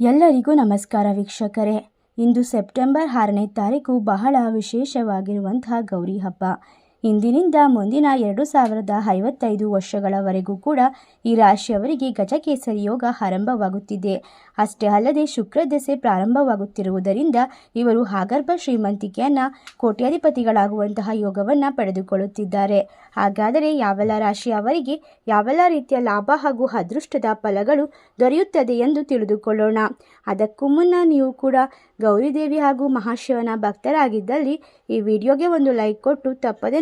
ಎಲ್ಲರಿಗೂ ನಮಸ್ಕಾರ ವೀಕ್ಷಕರೇ. ಇಂದು ಸೆಪ್ಟೆಂಬರ್ ಆರನೇ ತಾರೀಕು ಬಹಳ ವಿಶೇಷವಾಗಿರುವಂತಹ ಗೌರಿ ಹಬ್ಬ. ಇಂದಿನಿಂದ ಮುಂದಿನ ಎರಡು ಸಾವಿರದ ಐವತ್ತೈದು ವರ್ಷಗಳವರೆಗೂ ಕೂಡ ಈ ರಾಶಿಯವರಿಗೆ ಗಜಕೇಸರಿ ಯೋಗ ಆರಂಭವಾಗುತ್ತಿದೆ. ಅಷ್ಟೇ ಅಲ್ಲದೆ ಶುಕ್ರ ದೆಸೆ ಪ್ರಾರಂಭವಾಗುತ್ತಿರುವುದರಿಂದ ಇವರು ಆಗರ್ಭ ಶ್ರೀಮಂತಿಕೆಯನ್ನು ಕೋಟ್ಯಾಧಿಪತಿಗಳಾಗುವಂತಹ ಯೋಗವನ್ನು ಪಡೆದುಕೊಳ್ಳುತ್ತಿದ್ದಾರೆ. ಹಾಗಾದರೆ ಯಾವೆಲ್ಲ ರಾಶಿಯವರಿಗೆ ಯಾವೆಲ್ಲ ರೀತಿಯ ಲಾಭ ಹಾಗೂ ಅದೃಷ್ಟದ ಫಲಗಳು ದೊರೆಯುತ್ತದೆ ಎಂದು ತಿಳಿದುಕೊಳ್ಳೋಣ. ಅದಕ್ಕೂ ಮುನ್ನ ನೀವು ಕೂಡ ಗೌರಿದೇವಿ ಹಾಗೂ ಮಹಾಶಿವನ ಭಕ್ತರಾಗಿದ್ದಲ್ಲಿ ಈ ವಿಡಿಯೋಗೆ ಒಂದು ಲೈಕ್ ಕೊಟ್ಟು ತಪ್ಪದೇ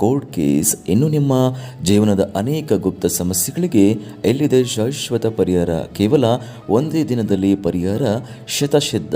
ಕೋರ್ಟ್ ಕೇಸ್ ಇನ್ನು ನಿಮ್ಮ ಜೀವನದ ಅನೇಕ ಗುಪ್ತ ಸಮಸ್ಯೆಗಳಿಗೆ ಎಲ್ಲಿದೆ ಶಾಶ್ವತ ಪರಿಹಾರ? ಕೇವಲ ಒಂದೇ ದಿನದಲ್ಲಿ ಪರಿಹಾರ ಶತಸಿದ್ಧ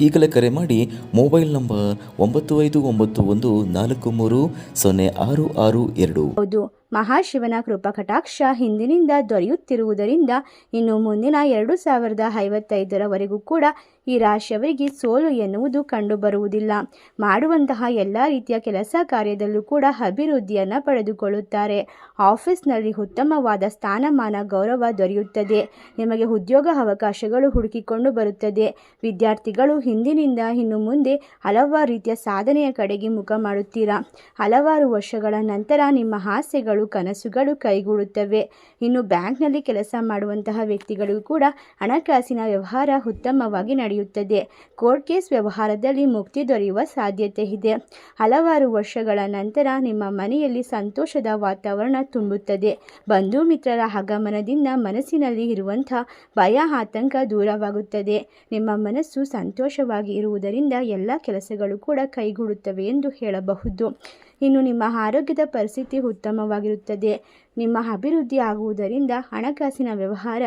ಈಗಲೇ ಕರೆ ಮಾಡಿ ಮೊಬೈಲ್ ನಂಬರ್ ಒಂಬತ್ತು ಐದು ಒಂಬತ್ತು ಒಂದು ನಾಲ್ಕು ಮೂರು ಸೊನ್ನೆ ಆರು ಆರು ಎರಡು. ಹೌದು, ಮಹಾಶಿವನ ಕೃಪಾ ಕಟಾಕ್ಷ ಹಿಂದಿನಿಂದ ದೊರೆಯುತ್ತಿರುವುದರಿಂದ ಇನ್ನು ಮುಂದಿನ ಎರಡು ಸಾವಿರದ ಐವತ್ತೈದರವರೆಗೂ ಕೂಡ ಈ ರಾಶಿಯವರಿಗೆ ಸೋಲು ಎನ್ನುವುದು ಕಂಡುಬರುವುದಿಲ್ಲ. ಮಾಡುವಂತಹ ಎಲ್ಲ ರೀತಿಯ ಕೆಲಸ ಕಾರ್ಯದಲ್ಲೂ ಕೂಡ ಅಭಿವೃದ್ಧಿಯನ್ನು ಪಡೆದುಕೊಳ್ಳುತ್ತಾರೆ. ಆಫೀಸ್ನಲ್ಲಿ ಉತ್ತಮವಾದ ಸ್ಥಾನಮಾನ, ಗೌರವ ದೊರೆಯುತ್ತದೆ. ನಿಮಗೆ ಉದ್ಯೋಗ ಅವಕಾಶಗಳು ಹುಡುಕಿಕೊಂಡು ಬರುತ್ತದೆ. ವಿದ್ಯಾರ್ಥಿಗಳು ಹಿಂದಿನಿಂದ ಇನ್ನು ಮುಂದೆ ಹಲವಾರು ರೀತಿಯ ಸಾಧನೆಯ ಕಡೆಗೆ ಮುಖ ಮಾಡುತ್ತೀರಾ? ಹಲವಾರು ವರ್ಷಗಳ ನಂತರ ನಿಮ್ಮ ಆಸೆಗಳು, ಕನಸುಗಳು ಕೈಗೂಡುತ್ತವೆ. ಇನ್ನು ಬ್ಯಾಂಕ್ನಲ್ಲಿ ಕೆಲಸ ಮಾಡುವಂತಹ ವ್ಯಕ್ತಿಗಳಿಗೂ ಕೂಡ ಹಣಕಾಸಿನ ವ್ಯವಹಾರ ಉತ್ತಮವಾಗಿ ನಡೆಯುತ್ತದೆ. ಕೋರ್ಟ್ ಕೇಸ್ ವ್ಯವಹಾರದಲ್ಲಿ ಮುಕ್ತಿ ದೊರೆಯುವ ಸಾಧ್ಯತೆ ಇದೆ. ಹಲವಾರು ವರ್ಷಗಳ ನಂತರ ನಿಮ್ಮ ಮನೆಯಲ್ಲಿ ಸಂತೋಷದ ವಾತಾವರಣ ತುಂಬುತ್ತದೆ. ಬಂಧು ಮಿತ್ರರ ಆಗಮನದಿಂದ ಮನಸ್ಸಿನಲ್ಲಿ ಇರುವಂಥ ಭಯ, ಆತಂಕ ದೂರವಾಗುತ್ತದೆ. ನಿಮ್ಮ ಮನಸ್ಸು ಸಂತೋಷವಾಗಿ ಇರುವುದರಿಂದ ಎಲ್ಲ ಕೆಲಸಗಳು ಕೂಡ ಕೈಗೂಡುತ್ತವೆ ಎಂದು ಹೇಳಬಹುದು. ಇನ್ನು ನಿಮ್ಮ ಆರೋಗ್ಯದ ಪರಿಸ್ಥಿತಿ ಉತ್ತಮವಾಗಿರುತ್ತದೆ. ನಿಮ್ಮ ಅಭಿವೃದ್ಧಿ ಆಗುವುದರಿಂದ ಹಣಕಾಸಿನ ವ್ಯವಹಾರ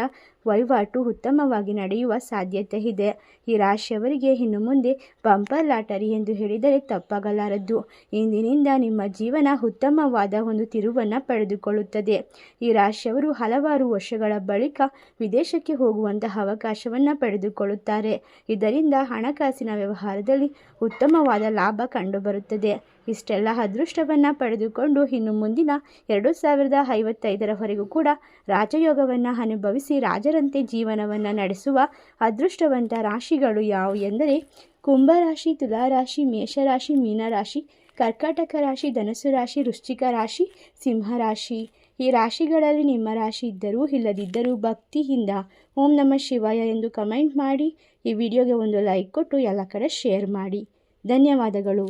ವಹಿವಾಟು ಉತ್ತಮವಾಗಿ ನಡೆಯುವ ಸಾಧ್ಯತೆ ಇದೆ. ಈ ರಾಶಿಯವರಿಗೆ ಇನ್ನು ಮುಂದೆ ಬಂಪರ್ ಲಾಟರಿ ಎಂದು ಹೇಳಿದರೆ ತಪ್ಪಾಗಲಾರದು. ಇಂದಿನಿಂದ ನಿಮ್ಮ ಜೀವನ ಉತ್ತಮವಾದ ಒಂದು ತಿರುವನ್ನು ಪಡೆದುಕೊಳ್ಳುತ್ತದೆ. ಈ ರಾಶಿಯವರು ಹಲವಾರು ವರ್ಷಗಳ ಬಳಿಕ ವಿದೇಶಕ್ಕೆ ಹೋಗುವಂತಹ ಅವಕಾಶವನ್ನು ಪಡೆದುಕೊಳ್ಳುತ್ತಾರೆ. ಇದರಿಂದ ಹಣಕಾಸಿನ ವ್ಯವಹಾರದಲ್ಲಿ ಉತ್ತಮವಾದ ಲಾಭ ಕಂಡುಬರುತ್ತದೆ. ಇಷ್ಟೆಲ್ಲ ಅದೃಷ್ಟವನ್ನು ಪಡೆದುಕೊಂಡು ಇನ್ನು ಮುಂದಿನ ಎರಡು ಸಾವಿರದ ಐವತ್ತೈದರವರೆಗೂ ಕೂಡ ರಾಜಯೋಗವನ್ನು ಅನುಭವಿಸಿ ರಾಜರಂತೆ ಜೀವನವನ್ನು ನಡೆಸುವ ಅದೃಷ್ಟವಂತ ರಾಶಿಗಳು ಯಾವು ಎಂದರೆ ಕುಂಭರಾಶಿ ತುಲಾರಾಶಿ ಮೇಷರಾಶಿ ಮೀನರಾಶಿ ಕರ್ಕಾಟಕ ರಾಶಿ, ಧನಸ್ಸು ರಾಶಿ, ವೃಶ್ಚಿಕ ರಾಶಿ ಸಿಂಹರಾಶಿ ಈ ರಾಶಿಗಳಲ್ಲಿ ನಿಮ್ಮ ರಾಶಿ ಇದ್ದರೂ ಇಲ್ಲದಿದ್ದರೂ ಭಕ್ತಿಯಿಂದ ಓಂ ನಮ ಶಿವಾಯ ಎಂದು ಕಮೆಂಟ್ ಮಾಡಿ ಈ ವಿಡಿಯೋಗೆ ಒಂದು ಲೈಕ್ ಕೊಟ್ಟು ಎಲ್ಲ ಕಡೆ ಶೇರ್ ಮಾಡಿ. ಧನ್ಯವಾದಗಳು.